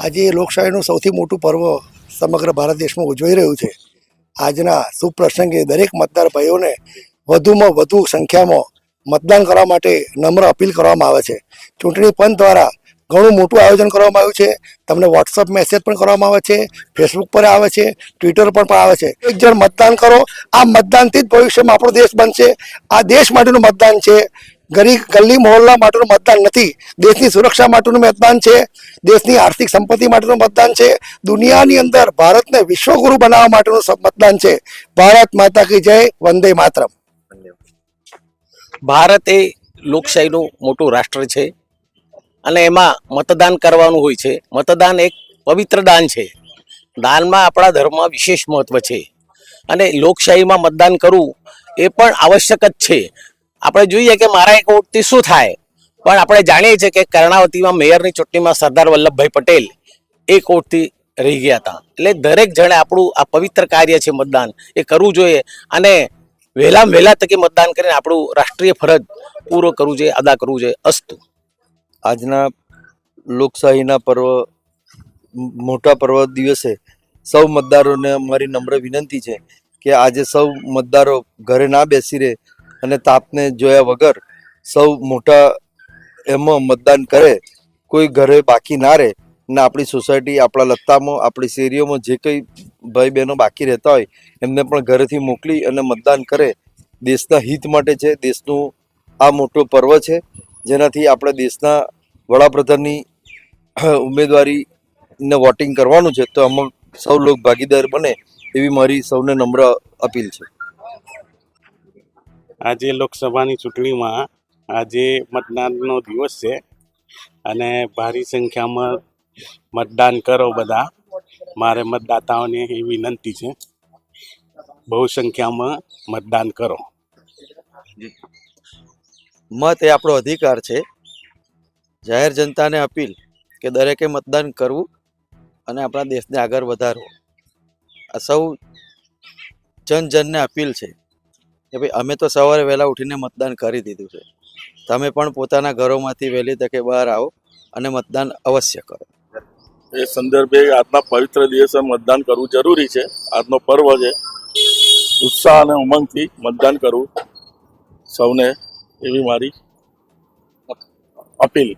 આજે લોકશાહીનું સૌથી મોટું પર્વ સમગ્ર ભારત દેશમાં ઉજવાઈ રહ્યું છે. આજના શુભ પ્રસંગે દરેક મતદાર ભાઈઓને વધુમાં વધુ સંખ્યામાં મતદાન કરવા માટે નમ્ર અપીલ કરવામાં આવે છે. ચૂંટણી પંચ દ્વારા ઘણું મોટું આયોજન કરવામાં આવ્યું છે. તમને વોટ્સઅપ મેસેજ પણ કરવામાં આવે છે ફેસબુક પર આવે છે ટ્વિટર પર પણ આવે છે. એક જણ મતદાન કરો, આ મતદાનથી જ ભવિષ્યમાં આપણો દેશ બનશે. આ દેશ માટેનું મતદાન છે. ગરીબ ગલ્લી મોહલ્લા માટેનું મતદાન નથી. દેશની સુરક્ષા માટેનું મતદાન છે. દેશની આર્થિક સંપત્તિ માટેનું મતદાન છે. દુનિયાની અંદર ભારતને વિશ્વગુરુ બનાવવા માટેનું મતદાન છે. ભારત માતા કી જય, વંદે માતરમ. ભારત એ લોકશાહીનું મોટું રાષ્ટ્ર છે. અને એમાં મતદાન કરવાનું હોય છે. મતદાન એક પવિત્ર દાન છે. દાનમાં આપણા ધર્મમાં વિશેષ મહત્વ છે. અને લોકશાહીમાં મતદાન કરવું એ પણ આવશ્યક જ છે. આપણે જોઈએ કે મારા એક વોટથી શું થાય? પણ આપણે જાણીએ છીએ કે કર્ણાવતીમાં મેયરની ચૂંટણીમાં સરદાર વલ્લભભાઈ પટેલ એક વોટથી રહી ગયા હતા. એટલે દરેક જણે આપણું આ પવિત્ર કાર્ય છે મતદાન, એ કરવું જોઈએ અને વહેલા વહેલા તકે મતદાન કરીને આપણું રાષ્ટ્રીય ફરજ પૂરો કરવું જોઈએ, અદા કરવું જોઈએ. અસ્તુ. આજના લોકશાહીના પર્વ, મોટા પર્વ દિવસે સૌ મતદારોને અમારી નમ્ર વિનંતી છે કે આજે સૌ મતદારો ઘરે ના બેસી રહે અને તાપને જોયા વગર સૌ મોટા એમાં મતદાન કરે, કોઈ ઘરે બાકી ના રહે ને આપણી સોસાયટી, આપણા લત્તામાં આપણી શેરીઓમાં જે કંઈ ભાઈ બહેનો બાકી રહેતા હોય, એમને પણ ઘરેથી મોકલી અને મતદાન કરે. દેશના હિત માટે છે, દેશનું આ મોટો પર્વ છે, જેનાથી આપણે દેશના વડાપ્રધાનની ઉમેદવારીને વોટિંગ કરવાનું છે, તો આમાં સૌ લોક ભાગીદાર બને એવી મારી સૌને નમ્ર અપીલ છે. આજે લોકસભાની ચૂંટણીમાં આજે મતદાનનો દિવસ છે અને ભારી સંખ્યામાં મતદાન કરો બધા. મારે મતદાતાઓને એ વિનંતી છે, બહુ સંખ્યામાં મતદાન કરો. મત એ આપણો અધિકાર છે. જાહેર જનતાને અપીલ કે દરેકે મતદાન કરવું અને આપણા દેશને આગળ વધારવું. આ સૌ જનજનને અપીલ છે. કે ભાઈ, અમે તો સવારે વહેલા ઉઠીને મતદાન કરી દીધું છે. તમે પણ પોતાના ઘરોમાંથી વહેલી તકે બહાર આવો અને મતદાન અવશ્ય કરો. એ સંદર્ભે આજના પવિત્ર દિવસે મતદાન કરવું જરૂરી છે. આજનો પર્વ છે. ઉત્સાહ અને ઉમંગથી મતદાન કરવું સૌને એવી મારી અપીલ.